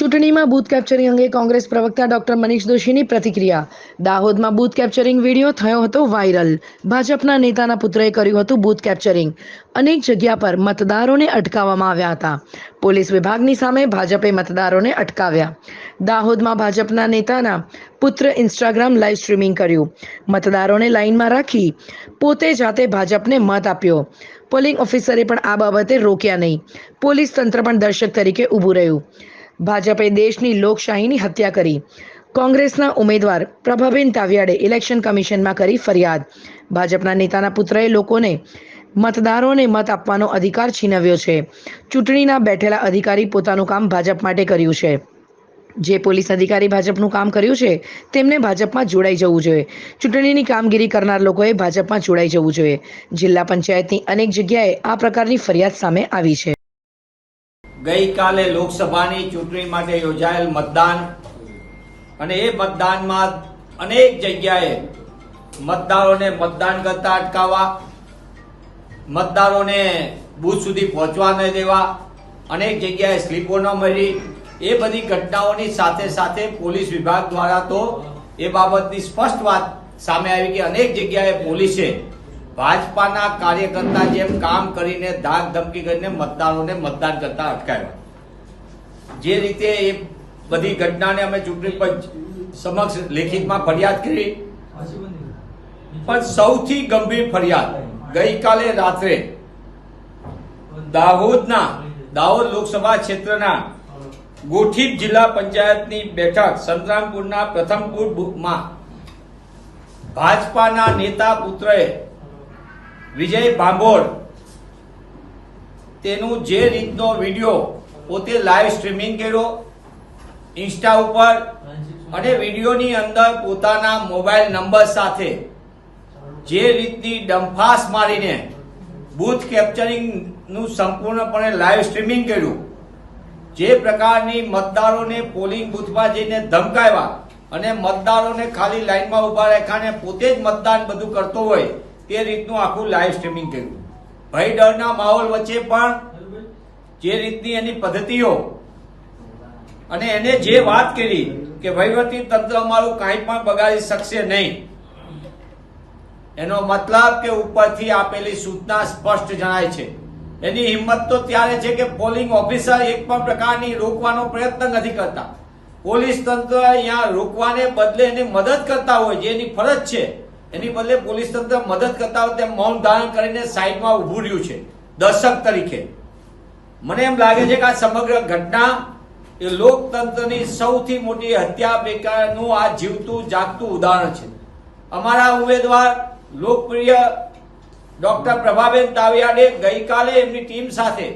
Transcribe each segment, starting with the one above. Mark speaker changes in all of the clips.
Speaker 1: ચૂંટણીમાં booth capturing અંગે કોંગ્રેસ પ્રવક્તા ડોક્ટર મનીષ દોશીની પ્રતિક્રિયા. દાહોદમાં બૂથ કેપ્ચરિંગ વીડિયો થયો હતો વાયરલ. ભાજપના નેતાના પુત્રએ કર્યું હતું બૂથ કેપ્ચરિંગ. અનેક જગ્યા પર મતદારોને અટકાવવામાં આવ્યા હતા. પોલીસ વિભાગની સામે ભાજપે મતદારોને અટકાવ્યા. દાહોદમાં ભાજપના નેતાના પુત્ર ઇન્સ્ટાગ્રામ લાઈવ સ્ટ્રીમિંગ કર્યું. મતદારોને લાઇનમાં રાખી પોતે જાતે ભાજપને મત આપ્યો. પોલિંગ ઓફિસરે પણ આ બાબતે રોક્યા નહીં. પોલીસ તંત્ર પણ દર્શક તરીકે ઊભું રહ્યું. ભાજપે દેશની લોકશાહીની હત્યા કરી. કોંગ્રેસના ઉમેદવાર પ્રભાબેન તાવિયાડે ઇલેક્શન કમિશનમાં કરી ફરિયાદ. ભાજપના નેતાના પુત્રએ લોકોને મતદારોને મત આપવાનો અધિકાર છીનવ્યો છે. ચૂંટણીના બેઠેલા અધિકારી પોતાનું કામ ભાજપ માટે કર્યું છે. જે પોલીસ અધિકારી ભાજપનું કામ કર્યું છે, તેમને ભાજપમાં જોડાઈ જવું જોઈએ. ચૂંટણીની કામગીરી કરનાર લોકોએ ભાજપમાં જોડાઈ જવું જોઈએ. જિલ્લા પંચાયતની અનેક જગ્યાએ આ પ્રકારની ફરિયાદ સામે આવી છે.
Speaker 2: ગઈકાલે લોકસભાની ચૂંટણી માટે યોજાયેલ મતદાન અને એ મતદાનમાં અનેક જગ્યાએ મતદારોને મતદાન કરતા અટકાવવા, મતદારોને બૂથ સુધી પહોંચવા ન દેવા, અનેક જગ્યાએ સ્લીપો ન મળી. એ બધી ઘટનાઓની સાથે સાથે પોલીસ વિભાગ દ્વારા તો એ બાબતની સ્પષ્ટ વાત સામે આવી કે અનેક જગ્યાએ પોલીસે ભાજપાના કાર્યકર્તા જેમ કામ કરીને ધાક ધમકી કરીને મતદારોને મતદાન કરતા અટકાવ્યા. જે રીતે એ બધી ઘટનાને અમે ચૂંટણી પંચ સમક્ષ લેખિતમાં ફરિયાદ કરી. પણ સૌથી ગંભીર ફરિયાદ ગઈકાલે રાત્રે દાહોદના, દાહોદ લોકસભા ક્ષેત્રના ગોઠીપ જિલ્લા પંચાયતની બેઠક સંતરામપુરના પ્રથમપુરમાં ભાજપાના નેતા પુત્રએ વિજય ભાંભોળ તેનું જે રીતનો વીડિયો પોતે લાઈવ સ્ટ્રીમિંગ કર્યો ઇન્સ્ટા ઉપર, અને વિડીયોની અંદર પોતાના મોબાઈલ નંબર સાથે જે રીતની ડંફાસ મારીને બૂથ કેપ્ચરિંગનું સંપૂર્ણપણે લાઈવ સ્ટ્રીમિંગ કર્યું, જે પ્રકારની મતદારોને પોલિંગ બૂથમાં જઈને ધમકાવ્યા અને મતદારોને ખાલી લાઈનમાં ઊભા રાખ્યા પોતે જ મતદાન બધું કરતો હોય તે રીતનું આખું લાઈવ સ્ટ્રીમિંગ કર્યું. ભય ડરના માહોલ વચ્ચે પણ જે રીતની એની પદ્ધતિઓ અને એને જે વાત કરી કે વહીવટી તંત્ર અમારું કાંઈ પણ બગાડી શકશે નહીં, એનો મતલબ કે ઉપરથી આપેલી સૂચના સ્પષ્ટ જણાય છે. એની હિંમત તો ત્યારે છે કે પોલિંગ ઓફિસર એક પણ પ્રકારની રોકવાનો પ્રયત્ન નથી કરતા. પોલીસ તંત્ર અહીંયા રોકવાને બદલે એને મદદ કરતા હોય જે એની ફરજ છે એની બદલે પોલીસ તંત્ર મદદ કરતા હોય તેમ મૌન ધારણ કરીને સાઈડમાં ઊભું રહ્યું છે. દર્શક તરીકે. મને એમ લાગે છે કે આ સમગ્ર ઘટના એ લોકતંત્રની સૌથી મોટી હત્યા બેકારનું આ જીવતું, જાગતું ઉદાહરણ છે. અમારા ઉમેદવાર લોકપ્રિય ડોક્ટર પ્રભાબેન તાવિયાડે ગઈકાલે એમની ટીમ સાથે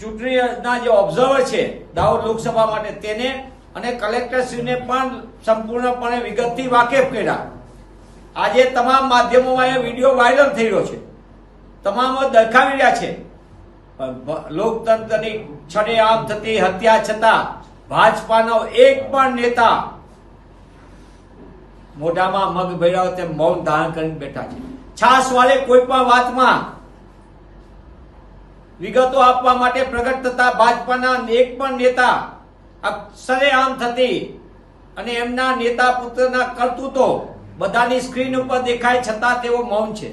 Speaker 2: ચૂંટણીના જે ઓબ્ઝર્વર છે દાહોદ લોકસભા માટે તેને અને કલેક્ટરશ્રીને પણ સંપૂર્ણપણે વિગતથી વાકેફ કર્યા. આજે તમામ માધ્યમોમાં એ વીડિયો વાયરલ થઈ રહ્યો છે. તમામ દરખાવી રહ્યા છે. લોકતંત્રની છડેઆમ થતી હત્યા છતાં ભાજપાનો એક પણ નેતા મોઢામાં મગ ભર્યા તેમ મૌન ધારણ કરીને બેઠા છે. છાસ વાળે કોઈ પણ વાતમાં વિગતો આપવા માટે પ્રગટ થતા ભાજપાના એક પણ નેતા સરેઆમ થતી અને એમના નેતા પુત્રના કરતૂતો બધાની સ્ક્રીન ઉપર દેખાય છતાં તેઓ મૌન છે.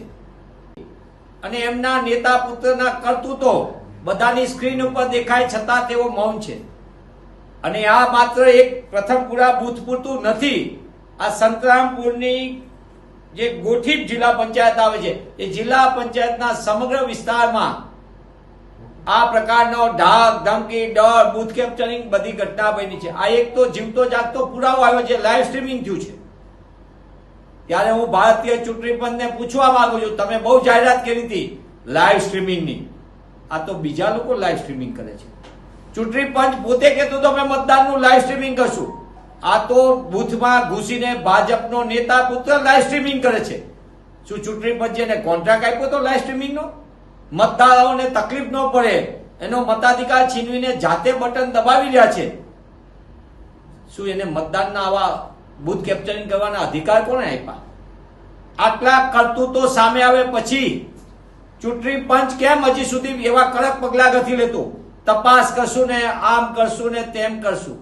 Speaker 2: અને એમના નેતા પુત્રના કરતૂતો બધાની સ્ક્રીન ઉપર દેખાય છતાં તેઓ મૌન છે. અને આ માત્ર એક પ્રથમપુરા બુથ પૂરતું નથી. આ સંતરામપુરની જે ગોઠીપ જિલ્લા પંચાયત આવે છે, એ જિલ્લા પંચાયતના સમગ્ર વિસ્તારમાં આ પ્રકારનો ઢાક, ધમકી, ડર, બુથ કેપ્ચરિંગ બધી ઘટના બની છે. આ એક તો જીવતો જાગતો પુરાવો આવ્યો છે, લાઈવ સ્ટ્રીમિંગ થયું છે. ત્યારે હું ભારતીય ચૂંટણી પંચને પૂછવા માંગુ છું, તમે બહુ જાહેરાત કરી હતી લાઈવ સ્ટ્રીમિંગની આ તો બીજા લોકો લાઈવ સ્ટ્રીમિંગ કરે છે. ચૂંટણી પંચ પોતે કહેતું તો અમે મતદાનનું લાઈવ સ્ટ્રીમિંગ કરશું. આ તો બૂથમાં ઘૂસીને ભાજપનો નેતા પુત્ર લાઈવ સ્ટ્રીમિંગ કરે છે. શું ચૂંટણી પંચે કોન્ટ્રાક્ટ આપ્યો તો લાઈવ સ્ટ્રીમિંગનો મતદારોને તકલીફ ન પડે. એનો મતાધિકાર છીનવીને જાતે બટન દબાવી રહ્યા છે. શું એને મતદાનના આવા બૂથ કેપ્ચરિંગ કરવાના અધિકાર કોને આપ્યા? આટલા કરતૂતો સામે આવે પછી ચૂંટણી પંચ કેમ હજી સુધી એવા કડક પગલા નથી લેતું? તપાસ કરશું ને આમ કરશું ને તેમ કરશું.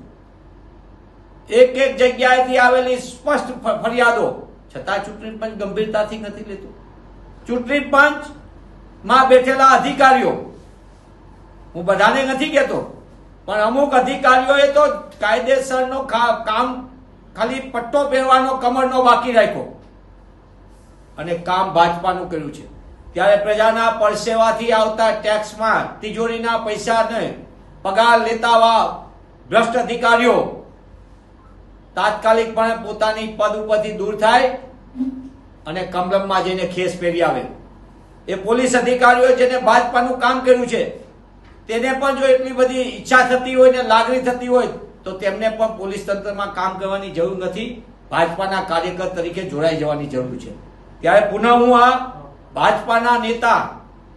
Speaker 2: એક એક જગ્યાએથી આવેલી સ્પષ્ટ ફરિયાદો. છતાં ચૂંટણી પંચ ગંભીરતાથી નથી લેતું. ચૂંટણી પંચમાં બેઠેલા અધિકારીઓ, હું બધાને નથી કહેતો, પણ અમુક અધિકારીઓએ તો કાયદેસરનો કામ ખાલી પટ્ટો પહેરવાનો કમરનો બાકી રાખ્યો. અને કામ ભાજપાનું કર્યું છે. ત્યારે પ્રજાના પરસેવાથી આવતા ટેક્સમાં તિજોરીના પૈસાને પગાર લેતાવા ભ્રષ્ટ અધિકારીઓ તાત્કાલિકપણે પોતાની પદ ઉપરથી દૂર થાય અને કમલમમાં જઈને ખેસ પહેરી આવે. એ પોલીસ અધિકારીઓ જેને ભાજપાનું કામ કર્યું છે, તેને પણ જો એટલી બધી ઈચ્છા થતી હોય ને લાગણી થતી હોય તો તેમને પણ પોલીસ તંત્રમાં કામ કરવાની જરૂર નથી. ભાજપાના કાર્યકર તરીકે જોડાઈ જવાની જરૂર છે. ત્યારે પુનઃ હું આ ભાજપાના નેતા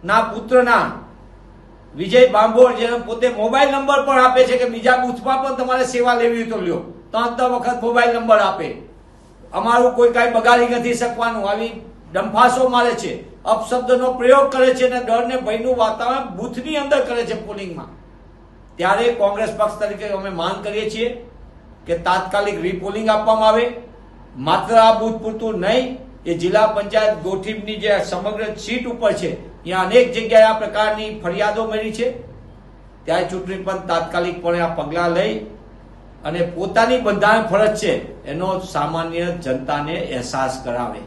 Speaker 2: ના પુત્રના વિજય બાંભોર જેનો પોતે મોબાઈલ નંબર પણ આપે છે કે બીજા બુથમાં પણ તમારે સેવા લેવી તો લ્યો. ત્રણ ત્રણ વખત મોબાઈલ નંબર આપે. અમારું કોઈ કાંઈ બગાડી નથી શકવાનું. આવી ડંફાસો મારે છે. અપશબ્દનો પ્રયોગ કરે છે અને ડરને ભયનું વાતાવરણ બૂથની અંદર કરે છે પોલિંગમાં. ત્યારે કોંગ્રેસ પક્ષ તરીકે અમે માંગ કરીએ છીએ કે તાત્કાલિક રીપોલિંગ આપવામાં આવે. માત્ર આ બૂથ પૂરતું નહીં, એ જિલ્લા પંચાયત ગોઠીબની જે સમગ્ર સીટ ઉપર છે, ત્યાં અનેક જગ્યાએ આ પ્રકારની ફરિયાદો મળી છે. ત્યારે ચૂંટણી પંચ તાત્કાલિકપણે આ પગલાં લઈ અને પોતાની બંધારણ ફરજ છે, એનો સામાન્ય જનતાને અહેસાસ કરાવે.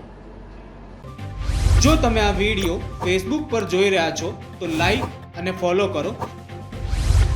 Speaker 3: જો તમે આ વીડિયો ફેસબુક પર જોઈ રહ્યા છો, તો લાઈક અને ફોલો કરો.